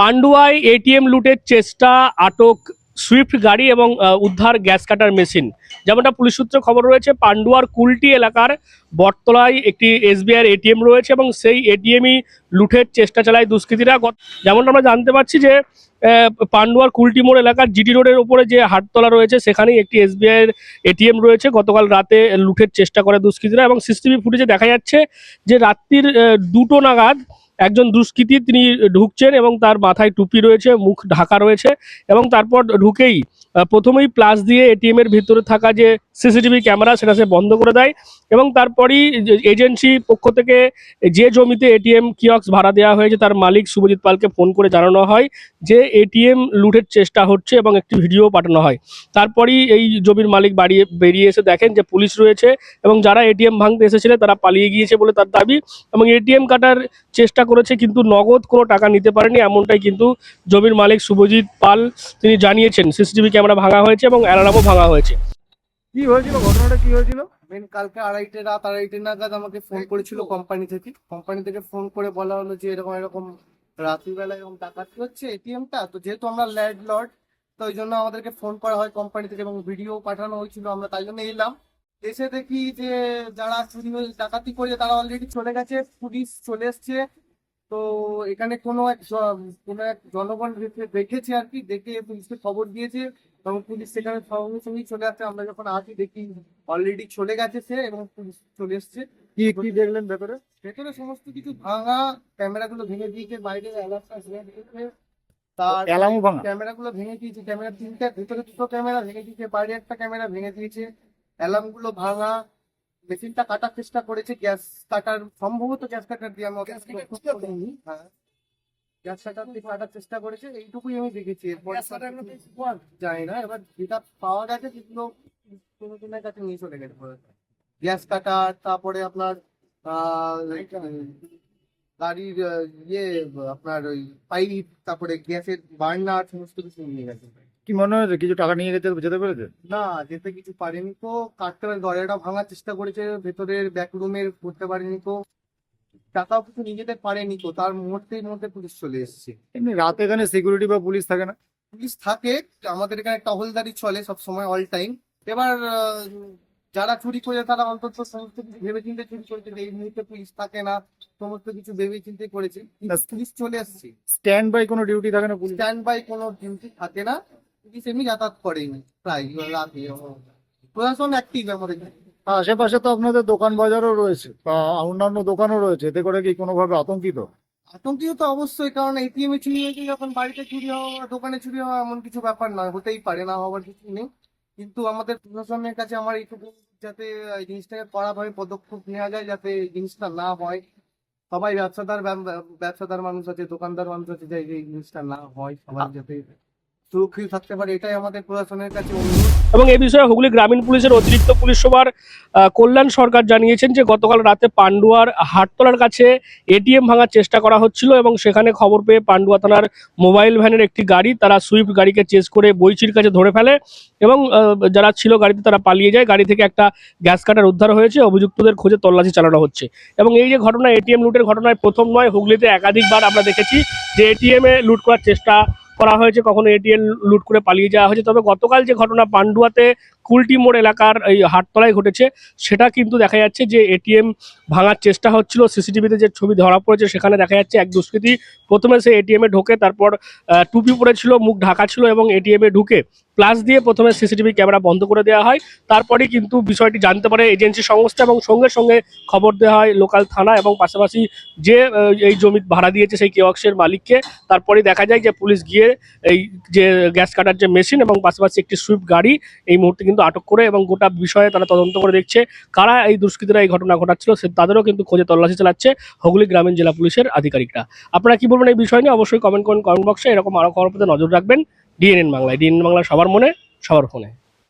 পান্ডুয়ায় ATM লুটের চেষ্টা, আটক সুইফট গাড়ি এবং উদ্ধার গ্যাস কাটার মেশিন। যেমনটা পুলিশ সূত্রে খবর রয়েছে, পান্ডুয়ার কুলটি এলাকার বটতলায় একটি এসবিআই এটিএম রয়েছে এবং সেই এটিএমই লুটের চেষ্টা চালায় দুষ্কৃতীরা। যেমনটা আমরা জানতে পারছি যে পান্ডুয়ার কুলটি মোড় এলাকার জিডি রোডের উপরে যে হাটতলা রয়েছে, সেখানেই একটি এসবিআই এর এটিএম রয়েছে। গতকাল রাতে লুটের চেষ্টা করে দুষ্কৃতীরা এবং সিসিটিভি ফুটেজে দেখা যাচ্ছে যে রাত্রির দুটো নাগাদ একজন দুষ্কৃতী তিনি ঢুকছেন এবং তার মাথায় টুপি রয়েছে, মুখ ঢাকা রয়েছে এবং তারপর ঢুকেই প্রথমেই প্লাস দিয়ে এটিএম এর ভিতরে থাকা যে সিসিটিভি ক্যামেরা সেটা সে বন্ধ করে দেয় এবং তারপরই এজেন্সি পক্ষ থেকে যে জমিতে এটিএম কিয়ক্স ভাড়া দেওয়া হয়েছে তার মালিক শুভজিৎ পালকে ফোন করে জানানো হয় যে এটিএম লুটের চেষ্টা হচ্ছে এবং একটি ভিডিও পাঠানো হয়। তারপরই এই জমির মালিক বাড়িয়ে বেরিয়ে এসে দেখেন যে পুলিশ রয়েছে এবং যারা এটিএম ভাঙতে এসেছিলেন তারা পালিয়ে গিয়েছে বলে তার দাবি এবং এটিএম কাটার চেষ্টা করেছে কিন্তু নগদ কোনো টাকা নিতে পারেনি এমনটাই কিন্তু জমির মালিক শুভজিৎ পাল তিনি জানিয়েছেন। সিসিটিভি ক্যামেরা ভাঙা হয়েছে এবং অ্যালার্মও ভাঙা হয়েছে। কি হয়েছিল? ঘটনাটা কি হয়েছিল? মেন কালকে আড়াইটে রাত আড়াইটে নাগাদ আমাকে ফোন করেছিল কোম্পানি থেকে। কোম্পানি থেকে ফোন করে বলা হলো যে এরকম এরকম রাত্রিবেলা এরকম ডাকাতি হচ্ছে এটিএমটা তো যেহেতু আমরা ল্যান্ড লর্ড তো ওই জন্য আমাদেরকে ফোন করা হয় কোম্পানি থেকে এবং ভিডিও পাঠানো হয়েছিল আমরা তাই জন্য এলাম। এসে দেখি যে যারা চুরি হয়ে ডাকাতি করে তারা অলরেডি চলে গেছে পুলিশ চলে এসছে। তো এখানে কোনো এক কোনো এক জনগণ দেখে- দেখেছে আর কি দেখে পুলিশকে খবর দিয়েছে এবং পুলিশ সেখানে সঙ্গে সঙ্গেই চলে আসছে। আমরা যখন আসি দেখি অলরেডি চলে গেছে সে এবং পুলিশ চলে এসছে। কি কি দেখলেন ভেতরে? ভেতরে সমস্ত কিছু ভাঙা ক্যামেরাগুলো ভেঙে দিয়েছে বাইরে দিয়েছে। তার ক্যামেরাগুলো ভেঙে দিয়েছে ক্যামেরা তিনটে ভেতরে দুটো ক্যামেরা ভেঙে দিয়েছে বাইরে একটা ক্যামেরা ভেঙে দিয়েছে। অ্যালার্মগুলো ভাঙা মেশিনটা কাটার চেষ্টা করেছে গ্যাস কাটার সম্ভবত গ্যাস কাটার দিয়ে আমি। হ্যাঁ। গ্যাস কাটার দিয়ে কাটার চেষ্টা করেছে এইটুকুই আমি দেখেছি। এরপর জানি না। এবার যেটা পাওয়া গেছে সেগুলো কোনো জনের কাছে নিয়ে চলে গেছে। গ্যাস কাটার তারপরে আপনার আহ, গাড়ির ইয়ে আপনার ওই পাইপ তারপরে গ্যাসের বার্নার সমস্ত কিছু নিয়ে গেছে। কি মনে হয়েছে? কিছু টাকা নিয়ে যেতে যেতে পেরেছে? না যেতে কিছু পারেনি তো। কাটতে দরজাটা ভাঙার চেষ্টা করেছে ভেতরের ব্যাক রুমের করতে পারেনি তো। টাকাও কিছু নিয়ে যেতে পারেনি তো তার মুহূর্তের মধ্যে পুলিশ চলে এসেছে। এমনি রাতে এখানে সিকিউরিটি বা পুলিশ থাকে না? পুলিশ থাকে আমাদের এখানে টহলদারি চলে সব সময় অল টাইম এবার যারা চুরি করে তারা অন্তত সমস্ত কিছু ভেবে চিন্তে চুরি করেছে এই মুহূর্তে পুলিশ থাকে না সমস্ত কিছু ভেবে চিন্তে করেছে না। পুলিশ চলে এসছে। স্ট্যান্ড বাই কোনো ডিউটি থাকে না পুলিশ? স্ট্যান্ড বাই কোনো ডিউটি থাকে না। পুলিশ এমনি যাতায়াত করেনি প্রায় রাতে প্রশাসন অ্যাক্টিভ আমাদের আশেপাশে তো আপনাদের দোকান বাজারও রয়েছে বা অন্যান্য দোকানও রয়েছে এতে করে কি কোনোভাবে আতঙ্কিত? আতঙ্কিত তো অবশ্যই কারণ এটিএম এ চুরি হয়েছে যখন বাড়িতে চুরি হওয়া দোকানে চুরি হওয়া এমন কিছু ব্যাপার নয় হতেই পারে না হওয়ার কিছু নেই। কিন্তু আমাদের প্রশাসনের কাছে আমার এইটুকু যাতে এই জিনিসটাকে কড়াভাবে পদক্ষেপ নেওয়া যায় যাতে এই জিনিসটা না হয় সবাই ব্যবসাদার ব্যবসাদার মানুষ আছে দোকানদার মানুষ আছে যে এই জিনিসটা না হয় সবাই যাতে সুরক্ষিত থাকতে পারে, এটাই আমাদের প্রশাসনের কাছে অনুরোধ। এবং এই বিষয়ে হুগলি গ্রামীণ পুলিশের অতিরিক্ত পুলিশ সুপার কল্যাণ সরকার জানিয়েছেন যে গতকাল রাতে পান্ডুয়ার হাটতলার কাছে এটিএম ভাঙার চেষ্টা করা হচ্ছিল এবং সেখানে খবর পেয়ে পান্ডুয়া থানার মোবাইল ভ্যানের একটি গাড়ি, তারা সুইফট গাড়িকে চেস করে বইচির কাছে ধরে ফেলে এবং যারা ছিল গাড়িতে তারা পালিয়ে যায়। গাড়ি থেকে একটা গ্যাস কাটার উদ্ধার হয়েছে, অভিযুক্তদের খোঁজে তল্লাশি চালানো হচ্ছে। এবং এই যে ঘটনা, এটিএম লুটের ঘটনায় প্রথম নয়, হুগলিতে একাধিকবার আমরা দেখেছি যে এটিএম এ লুট করার চেষ্টা করা হয়েছে, কখনো এটিএল লুট করে পালিয়ে যাওয়া হয়েছে। তবে গতকাল যে ঘটনা পান্ডুয়াতে কুলটি মোড় এলাকার এই হাটতলায় ঘটেছে, সেটা কিন্তু দেখা যাচ্ছে যে এটিএম ভাঙার চেষ্টা হচ্ছিল। সিসিটিভিতে যে ছবি ধরা পড়েছে, সেখানে দেখা যাচ্ছে এক দুষ্কৃতি প্রথমে সে এটিএমে ঢোকে, তারপর টুপি পরেছিল, মুখ ঢাকা ছিল এবং এটিএমে ঢুকে প্লাস দিয়ে প্রথমে সিসিটিভি ক্যামেরা বন্ধ করে দেওয়া হয়। তারপরে কিন্তু বিষয়টি জানতে পারে এজেন্সি সংস্থা এবং সঙ্গে সঙ্গে খবর দেওয়া হয় লোকাল থানা এবং পাশাপাশি যে এই জমি ভাড়া দিয়েছে সেই কেওয়াক্সের মালিককে। তারপরে দেখা যায় যে পুলিশ গিয়ে এই যে গ্যাস কাটার যে মেশিন এবং পাশাপাশি একটি সুইফট গাড়ি এই মুহূর্তে কিন্তু আটক করে এবং গোটা বিষয়ে তারা তদন্ত করে দেখছে। কারা এই দুষ্কৃতীরা এই ঘটনা ঘটাচ্ছিল সে তাদেরও কিন্তু খোঁজে তল্লাশি চালাচ্ছে হুগলি গ্রামীণ জেলা পুলিশের আধিকারিকরা। আপনারা কি বলবেন এই বিষয় নিয়ে? অবশ্যই কমেন্ট করুন কমেন্ট বক্সে এরকম আরও খবর পেতে নজর রাখবেন। ডিএনএন বাংলায়। ডিএনএন বাংলা সবার মনে সবার ফোনে।